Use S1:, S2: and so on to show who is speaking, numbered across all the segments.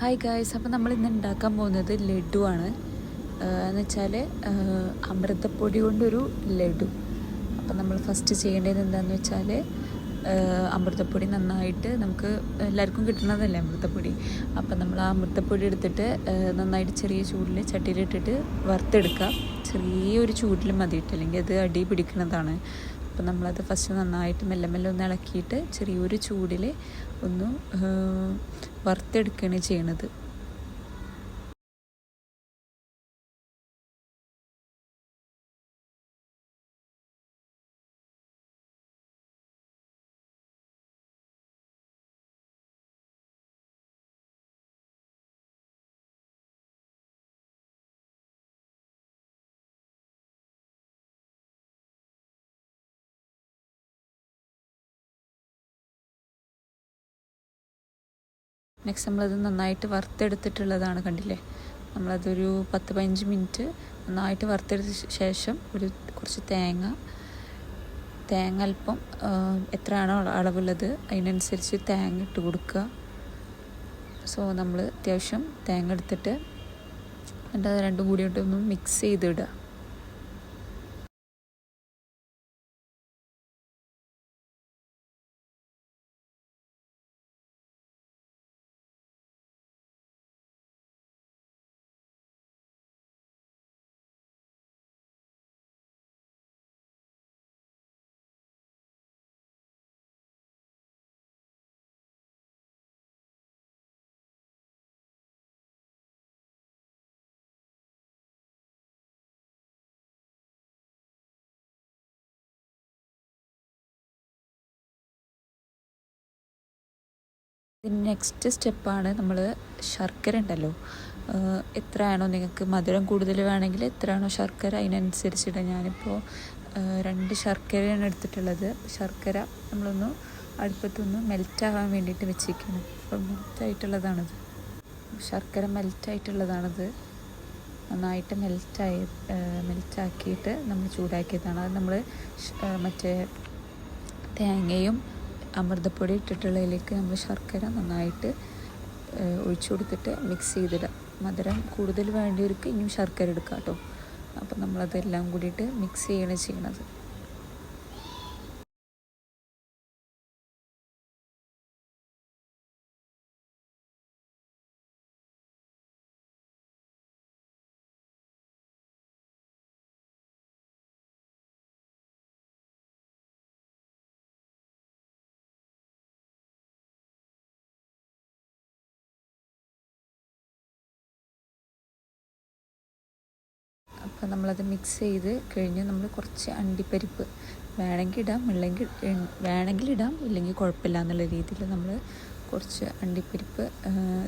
S1: Hi guys അപ്പോൾ നമ്മൾ ഇന്ന് ഉണ്ടാക്കാൻ പോകുന്നത് ലഡു ആണ് എന്ന് വെച്ചാൽ അമൃതപ്പൊടി കൊണ്ടൊരു ലഡു. അപ്പോൾ നമ്മൾ ഫസ്റ്റ് ചെയ്യേണ്ടത് എന്താണെന്ന് വെച്ചാൽ അമൃതപ്പൊടി നന്നായിട്ട് നമുക്ക് എല്ലാവർക്കും കിട്ടുന്നതല്ലേ അമൃതപ്പൊടി? അപ്പം നമ്മൾ ആ അമൃതപ്പൊടി എടുത്തിട്ട് നന്നായിട്ട് ചെറിയ ചൂടിൽ ചട്ടിയിലിട്ടിട്ട് വറുത്തെടുക്കുക. ചെറിയൊരു ചൂടിൽ മതിയിട്ട് അല്ലെങ്കിൽ അത് അടി പിടിക്കുന്നതാണ് അപ്പം നമ്മളത് ഫസ്റ്റ് നന്നായിട്ട് മെല്ലെ മെല്ലെ ഒന്ന് ഇളക്കിയിട്ട് ചെറിയൊരു ചൂടിൽ ഒന്ന് വറുത്തെടുക്കുകയാണ് ചെയ്യണത്. നെക്സ്റ്റ് നമ്മളത് നന്നായിട്ട് വറുത്തെടുത്തിട്ടുള്ളതാണ് കണ്ടില്ലേ? നമ്മളതൊരു പത്ത് പതിനഞ്ച് മിനിറ്റ് നന്നായിട്ട് വറുത്തെടുത്ത ശേഷം ഒരു കുറച്ച് തേങ്ങ തേങ്ങ അല്പം എത്രയാണോ അളവുള്ളത് അതിനനുസരിച്ച് തേങ്ങ ഇട്ട് കൊടുക്കുക. സോ നമ്മൾ അത്യാവശ്യം തേങ്ങ എടുത്തിട്ട് എന്നിട്ട് രണ്ടും കൂടി മിക്സ് ചെയ്തിടുക. നെക്സ്റ്റ് സ്റ്റെപ്പാണ് നമ്മൾ ശർക്കര ഉണ്ടല്ലോ. എത്രയാണോ നിങ്ങൾക്ക് മധുരം കൂടുതൽ വേണമെങ്കിൽ എത്രയാണോ ശർക്കര അതിനനുസരിച്ചിട്ട് ഞാനിപ്പോൾ രണ്ട് ശർക്കരയാണ് എടുത്തിട്ടുള്ളത്. ശർക്കര നമ്മളൊന്ന് അടുപ്പത്തൊന്ന് മെൽറ്റാകാൻ വേണ്ടിയിട്ട് വെച്ചിരിക്കണം അപ്പം മെൽറ്റായിട്ടുള്ളതാണത് ശർക്കര മെൽറ്റായിട്ടുള്ളതാണത് നന്നായിട്ട് മെൽറ്റായി മെൽറ്റാക്കിയിട്ട് നമ്മൾ ചൂടാക്കിയതാണ്. അത് നമ്മൾ മറ്റേ തേങ്ങയും അമൃതപ്പൊടി ഇട്ടിട്ടുള്ളതിലേക്ക് നമ്മൾ ശർക്കര നന്നായിട്ട് ഒഴിച്ചു കൊടുത്തിട്ട് മിക്സ് ചെയ്തിടുക. മധുരം കൂടുതൽ വേണ്ടിയവർക്ക് ഇനിയും ശർക്കര എടുക്കാം കേട്ടോ. അപ്പം നമ്മളതെല്ലാം കൂടിയിട്ട് മിക്സ് ചെയ്യണം ചെയ്യണത്. അപ്പോൾ നമ്മളത് മിക്സ് ചെയ്ത് കഴിഞ്ഞ് നമ്മൾ കുറച്ച് അണ്ടിപ്പരിപ്പ് വേണമെങ്കിൽ ഇടാം ഇല്ലെങ്കിൽ വേണമെങ്കിൽ ഇടാം ഇല്ലെങ്കിൽ കുഴപ്പമില്ല എന്നുള്ള രീതിയിൽ നമ്മൾ കുറച്ച് അണ്ടിപ്പരിപ്പ്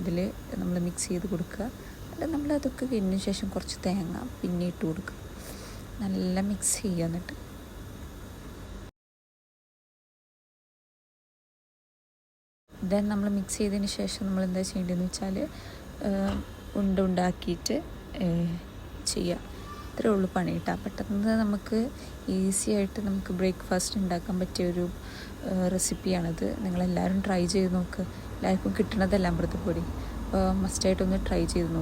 S1: ഇതിൽ നമ്മൾ മിക്സ് ചെയ്ത് കൊടുക്കുക. എന്നിട്ട് നമ്മൾ അതൊക്കെ കഴിഞ്ഞ ശേഷം കുറച്ച് തേങ്ങ പിന്നെ ഇട്ട് കൊടുക്കുക. നല്ല മിക്സ് ചെയ്യുക എന്നിട്ട്. ദെൻ നമ്മൾ മിക്സ് ചെയ്തതിന് ശേഷം നമ്മൾ എന്താ ചെയ്യേണ്ടതെന്ന് വെച്ചാൽ ഉണ്ട ഉണ്ടാക്കിയിട്ട് ചെയ്യുക ഇത്രേ ഉള്ളൂ പണി കേട്ടോ. പെട്ടെന്ന് നമുക്ക് ഈസി ആയിട്ട് നമുക്ക് ബ്രേക്ക്ഫാസ്റ്റ് ഉണ്ടാക്കാൻ പറ്റിയ ഒരു റെസിപ്പിയാണിത് നിങ്ങളെല്ലാവരും ട്രൈ ചെയ്ത് നോക്ക്. എല്ലാവർക്കും കിട്ടണതല്ല അമൃതപ്പൊടി. അപ്പോൾ മസ്റ്റായിട്ടൊന്ന് ട്രൈ ചെയ്ത് നോക്കുക